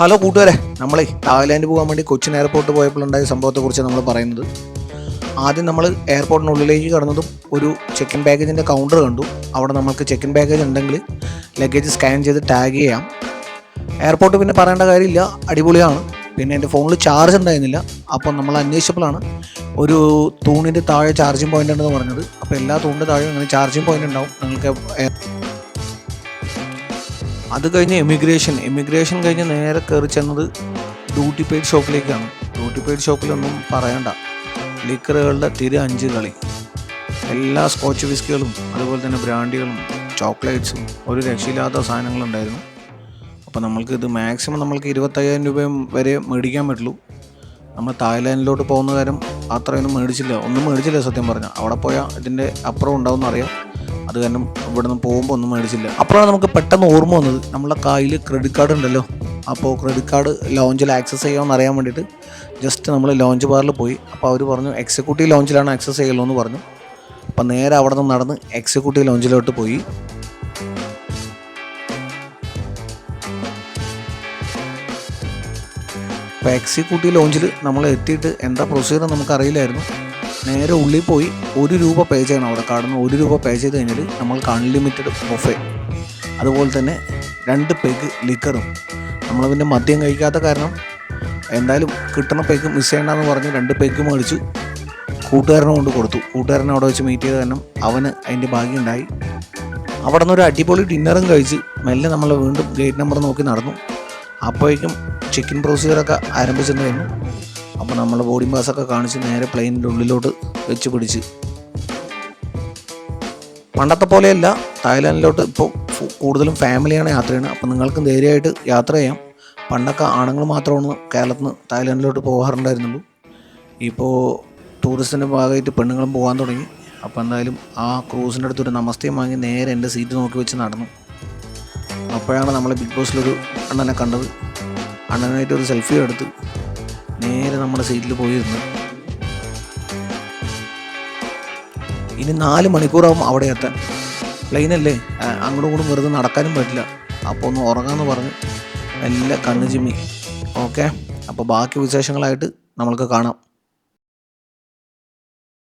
Hello കൂട്ടുകാരെ നമ്മളെ Thailand പോകാൻ വേണ്ടി കൊച്ചിൻ എയർപോർട്ട് പോയപ്പോഴുണ്ടായ സംഭവത്തെക്കുറിച്ച് നമ്മൾ പറയുന്നത്. ആദ്യം നമ്മൾ എയർപോർട്ടിനുള്ളിലേക്ക് കടന്നതും ഒരു ചെക്ക് ഇൻ ബാഗേജിന്റെ കൗണ്ടർ കണ്ടു. അവിടെ നമ്മൾക്ക് ചെക്ക് ഇൻ ബാഗേജ് ഉണ്ടെങ്കിൽ ലഗേജ് സ്കാൻ ചെയ്ത് ടാഗ് ചെയ്യാം. എയർപോർട്ട് പിന്നെ പറയേണ്ട കാര്യമില്ല അടിപൊളിയാണ്. പിന്നെ എന്റെ ഫോണിൽ ചാർജ് ഉണ്ടായിരുന്നില്ല. അപ്പോൾ നമ്മൾ അന്വേഷിച്ചപ്പോഴാണ് ഒരു തൂണിന്റെ താഴെ ചാർജിങ് പോയിന്റ് ഉണ്ടെന്ന് പറഞ്ഞത്. അപ്പോൾ എല്ലാ തൂണിന്റെ താഴെ അങ്ങനെ ചാർജിങ് പോയിന്റ് ഉണ്ടാവും. നിങ്ങൾക്ക് അത് കഴിഞ്ഞ് എമിഗ്രേഷൻ എമിഗ്രേഷൻ കഴിഞ്ഞ് നേരെ കയറി ചെന്നത് ഡ്യൂട്ടി പെയ്ഡ് ഷോപ്പിലേക്കാണ് ഡ്യൂട്ടി പെയ്ഡ് ഷോപ്പിലൊന്നും പറയണ്ട. ലിക്കറുകളുടെ തിര അഞ്ച് കളി. എല്ലാ സ്കോച്ച് വിസ്കികളും അതുപോലെ തന്നെ ബ്രാൻഡികളും ചോക്ലേറ്റ്സും ഒരു രക്ഷയില്ലാത്ത സാധനങ്ങളുണ്ടായിരുന്നു. അപ്പോൾ നമ്മൾക്ക് ഇത് മാക്സിമം നമ്മൾക്ക് ഇരുപത്തയ്യായിരം രൂപയും വരെ മേടിക്കാൻ പറ്റുള്ളൂ. നമ്മൾ തായ്ലാൻഡിലോട്ട് പോകുന്ന കാര്യം അത്രയൊന്നും മേടിച്ചില്ല. ഒന്നും മേടിച്ചില്ല സത്യം പറഞ്ഞാൽ അവിടെ പോയാൽ ഇതിന്റെ അപ്പുറം ഉണ്ടാവും അറിയാം അത് കാരണം ഇവിടെ നിന്ന് പോകുമ്പോൾ ഒന്നും മേടിച്ചില്ല. അപ്പോഴാണ് നമുക്ക് പെട്ടെന്ന് ഓർമ്മ വന്നത് നമ്മളെ കയ്യിൽ ക്രെഡിറ്റ് കാർഡ് ഉണ്ടല്ലോ. അപ്പോൾ ക്രെഡിറ്റ് കാർഡ് ലോഞ്ചിൽ ആക്സസ് ചെയ്യാമെന്ന് അറിയാൻ വേണ്ടിയിട്ട് ജസ്റ്റ് നമ്മൾ ലോഞ്ച് ബാറിൽ പോയി. അപ്പോൾ അവർ പറഞ്ഞു എക്സിക്യൂട്ടീവ് ലോഞ്ചിലാണ് ആക്സസ് ചെയ്യുള്ളൂ എന്ന് പറഞ്ഞു. അപ്പോൾ നേരെ അവിടെ നിന്ന് നടന്ന് എക്സിക്യൂട്ടീവ് ലോഞ്ചിലോട്ട് പോയി. അപ്പോൾ എക്സിക്യൂട്ടീവ് ലോഞ്ചിൽ നമ്മൾ എത്തിയിട്ട് എന്താ പ്രൊസീജിയർ നമുക്ക് അറിയില്ലായിരുന്നു. നേരെ ഉള്ളിൽ പോയി ഒരു രൂപ പേ ചെയ്യണം അവിടെ. കാണുന്ന ഒരു രൂപ പേ ചെയ്ത് കഴിഞ്ഞാൽ നമ്മൾക്ക് അൺലിമിറ്റഡ് ബൊഫേ അതുപോലെ തന്നെ രണ്ട് പെഗ് ലിക്കറും നമ്മൾ പിന്നെ മദ്യം കഴിക്കാത്ത കാരണം എന്തായാലും കിട്ടണ പെഗ് മിസ് ചെയ്യണ്ടെന്ന് പറഞ്ഞ് രണ്ട് പെഗ് മേടിച്ചു. കൂട്ടുകാരനെ കൊണ്ട് കൊടുത്തു. കൂട്ടുകാരനെ അവിടെ വെച്ച് മീറ്റ് ചെയ്ത കാരണം അവന് അതിന്റെ ഭാഗ്യമുണ്ടായി അവിടെ നിന്ന് ഒരു അടിപൊളി ഡിന്നറും കഴിച്ച് മെല്ലെ നമ്മൾ വീണ്ടും ഗേറ്റ് നമ്പർ നോക്കി നടന്നു. അപ്പോഴേക്കും ചിക്കൻ പ്രൊസീജിയറൊക്കെ ആരംഭിച്ചിട്ടുണ്ടായിരുന്നു അപ്പോൾ നമ്മൾ ബോഡി മാസൊക്കെ കാണിച്ച് നേരെ പ്ലെയിനിന്റെ ഉള്ളിലോട്ട് വെച്ച് പിടിച്ച്. പണ്ടത്തെ പോലെയല്ല തായ്ലാൻഡിലോട്ട് ഇപ്പോൾ കൂടുതലും ഫാമിലിയാണ് യാത്ര ചെയ്യുന്നത്. അപ്പോൾ നിങ്ങൾക്കും ധൈര്യമായിട്ട് യാത്ര ചെയ്യാം. പണ്ടൊക്കെ ആണുങ്ങൾ മാത്രമാണ് കേരളത്തിൽ നിന്ന് തായ്ലാൻഡിലോട്ട് പോകാറുണ്ടായിരുന്നുള്ളൂ ഇപ്പോൾ ടൂറിസ്റ്റിന്റെ ഭാഗമായിട്ട് പെണ്ണുങ്ങളും പോകാൻ തുടങ്ങി. അപ്പോൾ എന്തായാലും ആ ക്രൂസിന്റെ അടുത്തൊരു നമസ്തയും വാങ്ങി നേരെ എന്റെ സീറ്റ് നോക്കി വെച്ച് നടന്നു. അപ്പോഴാണ് നമ്മളെ ബിഗ് ബോസിലൊരു അണ്ണനെ കണ്ടത്. അണ്ണനായിട്ട് ഒരു സെൽഫി എടുത്ത് നേരെ നമ്മുടെ സീറ്റിൽ പോയിരുന്നു. ഇനി നാല് മണിക്കൂറാവും അവിടെ എത്താൻ. പ്ലെയിനല്ലേ? അങ്ങോട്ടും ഇങ്ങോട്ടും വെറുതെ നടക്കാനും പറ്റില്ല. അപ്പോൾ ഒന്ന് ഉറങ്ങാമെന്ന് പറഞ്ഞ് നല്ല കണ്ണു ചിമ്മി. ഓക്കെ? അപ്പോൾ ബാക്കി വിശേഷങ്ങളായിട്ട് നമ്മൾക്ക് കാണാം.